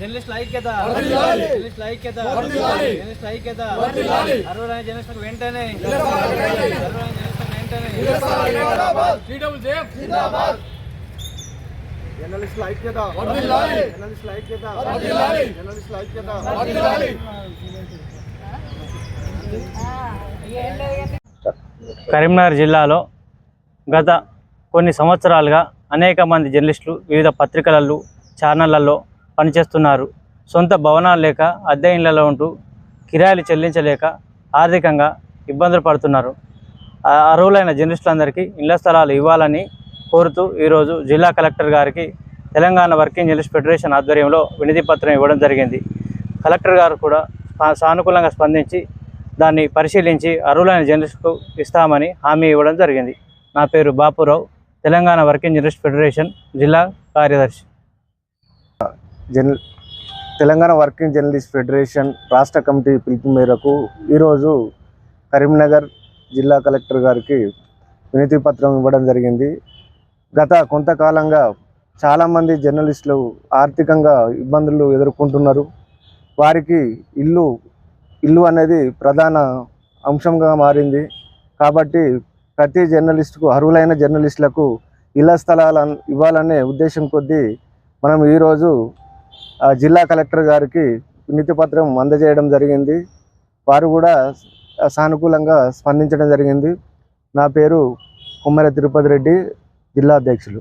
జర్నలిస్టుల ఐక్యత జర్నలిస్టుల ఐక్యత జర్నలిస్టుల ఐక్యత అరవై జర్నలిస్టులకు వెంటనే అరవై వెంటనే జర్నలిస్టుల ఐక్యత జర్నలిస్టుల ఐక్యత జర్నలిస్టుల ఐక్యత కరీంనగర్ జిల్లాలో గత కొన్ని సంవత్సరాలుగా అనేక మంది జర్నలిస్టులు వివిధ పత్రికలలో ఛానళ్ళలో పనిచేస్తున్నారు. సొంత భవనాలు లేక అద్దె ఇళ్ళలో ఉంటూ కిరాయిలు చెల్లించలేక ఆర్థికంగా ఇబ్బందులు పడుతున్నారు. అర్హులైన జర్నలిస్టులందరికీ ఇళ్ళ స్థలాలు ఇవ్వాలని కోరుతూ ఈరోజు జిల్లా కలెక్టర్ గారికి తెలంగాణ వర్కింగ్ జర్నలిస్ట్ ఫెడరేషన్ ఆధ్వర్యంలో వినతి పత్రం ఇవ్వడం జరిగింది. కలెక్టర్ గారు కూడా సా- సానుకూలంగా స్పందించి దాన్ని పరిశీలించి అర్హులైన జర్నలిస్టుకు ఇస్తామని హామీ ఇవ్వడం జరిగింది. నా పేరు Bapurao. Telangana working journalist federation జిల్లా కార్యదర్శి. జర్న తెలంగాణ వర్కింగ్ జర్నలిస్ట్ ఫెడరేషన్ రాష్ట్ర కమిటీ పిలుపు మేరకు ఈరోజు కరీంనగర్ జిల్లా కలెక్టర్ గారికి వినతి పత్రం ఇవ్వడం జరిగింది. గత కొంతకాలంగా చాలామంది జర్నలిస్టులు ఆర్థికంగా ఇబ్బందులు ఎదుర్కొంటున్నారు. వారికి ఇల్లు ఇల్లు అనేది ప్రధాన అంశంగా మారింది. కాబట్టి ప్రతి జర్నలిస్టుకు అర్హులైన జర్నలిస్టులకు ఇళ్ళ స్థలాల ఇవ్వాలనే ఉద్దేశం కొద్దీ మనం ఈరోజు జిల్లా కలెక్టర్ గారికి నీతిపత్రం పత్రం అందజేయడం జరిగింది. వారు కూడా సానుకూలంగా స్పందించడం జరిగింది. నా పేరు కుమ్మర తిరుపతి రెడ్డి జిల్లా అధ్యక్షులు.